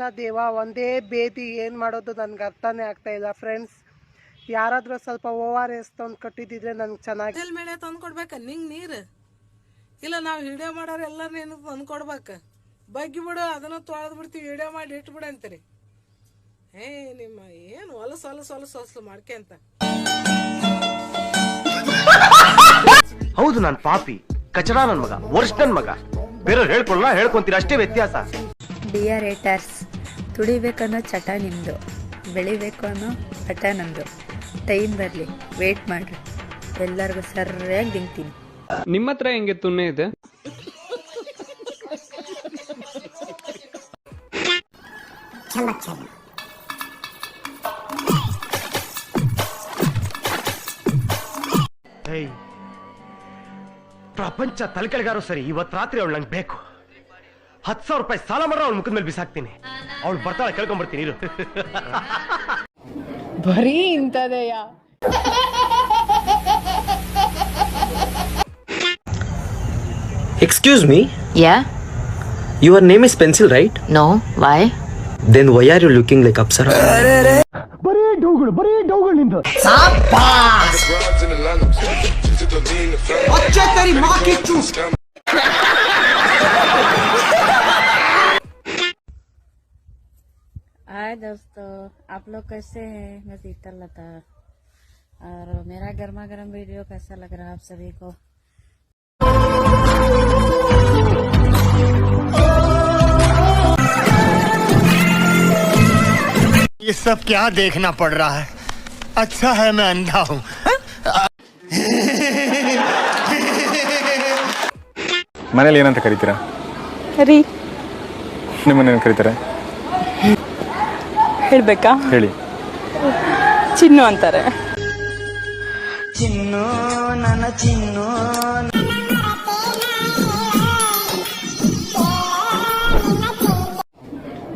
ಕಂದ ದೇವ ಒಂದೇ ಬೇದಿ ಏನು ಮಾಡೋದು ನನಗೆ ಅರ್ಥನೇ ಆಗ್ತಾ ಇಲ್ಲ ಫ್ರೆಂಡ್ಸ್ ಯಾರಾದರೂ ಸ್ವಲ್ಪ ಓ ಆರ್ ಎಸ್ ತಂದು ಕಟ್ಟಿದ್ದಿದ್ರೆ ನನಗೆ ಚೆನ್ನಾಗಿ ಮೇಲೆ ತಂದು ಕೊಡ್ಬೇಕ? ನಿಂಗೆ ನೀರು? ಇಲ್ಲ ನಾವು ಹಿಡಿಯೋ ಮಾಡೋರು ಎಲ್ಲರೂ ನೀನು ತಂದು ಕೊಡ್ಬೇಕು? ಬಗ್ಗಿ ಬಿಡು ಅದನ್ನ ತೊಳೆದು ಬಿಡ್ತೀವಿ ವಿಡಿಯೋ ಮಾಡಿ ಇಟ್ಬಿಡು ಅಂತೀರಿ. ಏ ನಿಮ್ಮ ಏನು ಹೊಲಸು ಹೊಲಸು ಹೊಲಸು ಹೊಲಸು ಅಂತ. ಹೌದು ನಾನು ಪಾಪಿ. ಕಚಡ ನನ್ನ ಮಗ ವರ್ಷ ನನ್ ಮಗ. ಬೇರೆಯವ್ರು ಹೇಳ್ಕೊಳ್ಳ ಹೇಳ್ಕೊಂತೀರ? ಅಷ್ಟೇ ವ್ಯತ್ಯಾಸ. ಡಿಯರ್ ಏಟರ್ಸ್ ತುಡಿಬೇಕನ್ನೋ ಚಟ ನಿಮ್ಮದು ಬೆಳಿಬೇಕು ಅನ್ನೋ ಹಠ ನಮ್ಮದು ಟೈಮ್ ಬರಲಿ ವೇಟ್ ಮಾಡಿರಿ. ಎಲ್ಲರಿಗೂ ಸರಿಯಾಗಿ ತಿಂತೀನಿ. ನಿಮ್ಮ ಹತ್ರ ಹೆಂಗೆ ತುಣ್ಣೆ ಇದೆ? ಏಯ್ ಪ್ರಪಂಚ ತಲೆಕೆಳಗಾರು ಸರಿ ಇವತ್ತು ರಾತ್ರಿ ಅವಳು ನಂಗೆ ಬೇಕು. ಹತ್ತು ಸಾವಿರ ರೂಪಾಯಿ ಸಾಲ ಮಾಡ್ರ ಅವಳ ಮುಖದ ಮೇಲೆ ಬಿಸಾಕ್ತೀನಿ ಅವಳು ಬರ್ತಾಳೆ ಕೇಳ್ಕೊಂಡ್ಬರ್ತೀನಿ ಇರು ಬರೀ ಇಂಥದೆಯ Excuse me, Yeah? your name is Pencil, right? No? Why? Then why are you looking like Apsara? ಬರೀ ಡೌಗಳು ಬರೀ ಡೌಗಳು ನಿಂದು हाय दोस्तों आप लोग कैसे हैं? मैं शीतल लता और मेरा गर्मा गर्म वीडियो कैसा लग रहा है आप सभी को? ये सब क्या देखना पड़ रहा है? अच्छा है मैं अंधा हूँ। मैंने लेना था खरीद रहा अरे। मैंने खरीद रहा ಹೇಳ್ಬೇಕಾ ಹೇಳಿ ಚಿನ್ನು ಅಂತಾರೆ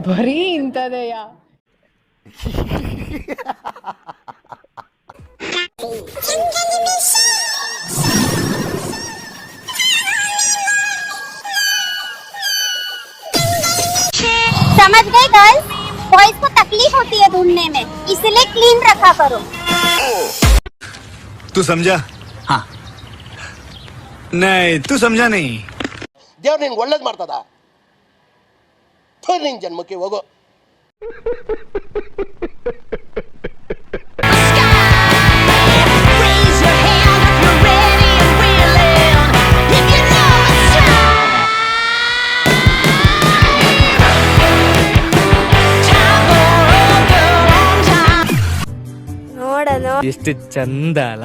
ಬರೀ ಇಂಥದೆಯ समझ गए गर्ल्स बॉयज को तकलीफ होती है ढूंढने में इसलिए क्लीन रखा करो तू समझा हाँ नहीं तू समझा नहीं ದೇವ್ರು ನಿನ್ಗೆ ಒಳ್ಳೇದು ಮಾಡ್ತದ ನಿನ್ ಜನ್ಮಕ್ಕೆ ಹೋಗೋ ಎಷ್ಟು ಚಂದ ಅಲ್ಲ?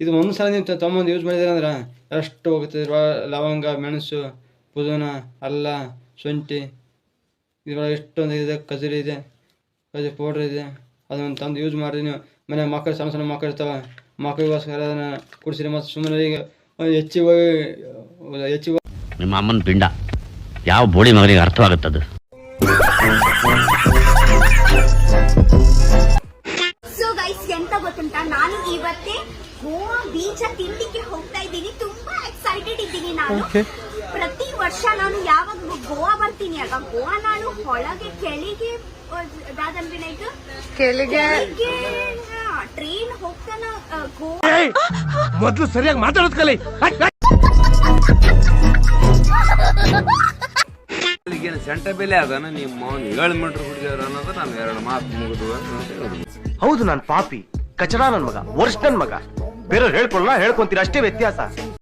ಇದು ಒಂದ್ ಸಲ ನೀವು ತಮ್ಮೊಂದು ಯೂಸ್ ಮಾಡಿದ್ರೆ ಅಂದ್ರ ಎಷ್ಟು ಹೋಗುತ್ತೆ ಲವಂಗ ಮೆಣಸು ಪುದೂನ ಅಲ್ಲ ಶುಂಠಿ. ಇದ್ರೊಳಗೆ ಎಷ್ಟೊಂದು ಇದೆ ಕಜರಿ ಇದೆ ಕಜರಿ ಪೌಡ್ರ್ ಇದೆ. ಅದನ್ನ ತಂದು ಯೂಸ್ ಮಾಡಿದ್ರೆ ನೀವು ಮನೆ ಮಕ್ಕಳು ಸಣ್ಣ ಸಣ್ಣ ಮಕ್ಕಳು ಇರ್ತಾವೆ. ಮಕ್ಕಳಿಗೋಸ್ಕರ ಅದನ್ನು ಕುಡಿಸಿರಿ ಮತ್ತು ಸುಮ್ಮನೆ ಈಗ ಹೆಚ್ಚಿಗೆ ಹೆಚ್ಚಿಗೆ ನಿಮ್ಮ ಅಮ್ಮನ ಪಿಂಡ. ಯಾವ ಬೋಳಿ ಮಗನಿಗೆ ಅರ್ಥವಾಗುತ್ತದು? ಸೊ ಗೈಸ್ ಎಂತ ಗೊತ್ತುಂಟ? ನಾನು ಇವತ್ತೇ ಗೋವಾ ಬೀಚ್ ತಿಂಡಿಗೆ ಹೋಗ್ತಾ ಇದ್ದೀನಿ. ತುಂಬಾ ಎಕ್ಸೈಟೆಡ್ ಇದ್ದೀನಿ ನಾನು. ವರ್ಷ ನಾನು ಯಾವಾಗ ಗೋವಾ ಬರ್ತೀನಿ ಅಲ್ವಾ? ಗೋವಾ ನಾನು ಒಳಗೆ ಕೆಳಗೆ ಕೆಳಗೆ ಟ್ರೈನ್ ಹೋಗ್ತಾನ ಗೋವಾ. ಮೊದ್ಲು ಸರಿಯಾಗಿ ಮಾತಾಡೋದು ಕಲಿ. ಸೆಂಟ ಬೆಲೆ ಅದನ್ನ ನಿಮ್ಮ ಏಳು ಮೀಟ್ರ್ ಹುಡುಗಿಯರು ಅನ್ನೋದು ನಾನು ಎರಡು ಮಾತು ಮುಗಿದು ಹೌದು ನಾನು ಪಾಪಿ. ಕಚಡ ನನ್ ಮಗ ವರ್ಷ ನನ್ ಮಗ. ಬೇರೆ ಹೇಳ್ಕೊಳ್ಳ ಹೇಳ್ಕೊಂತೀರ ಅಷ್ಟೇ ವ್ಯತ್ಯಾಸ.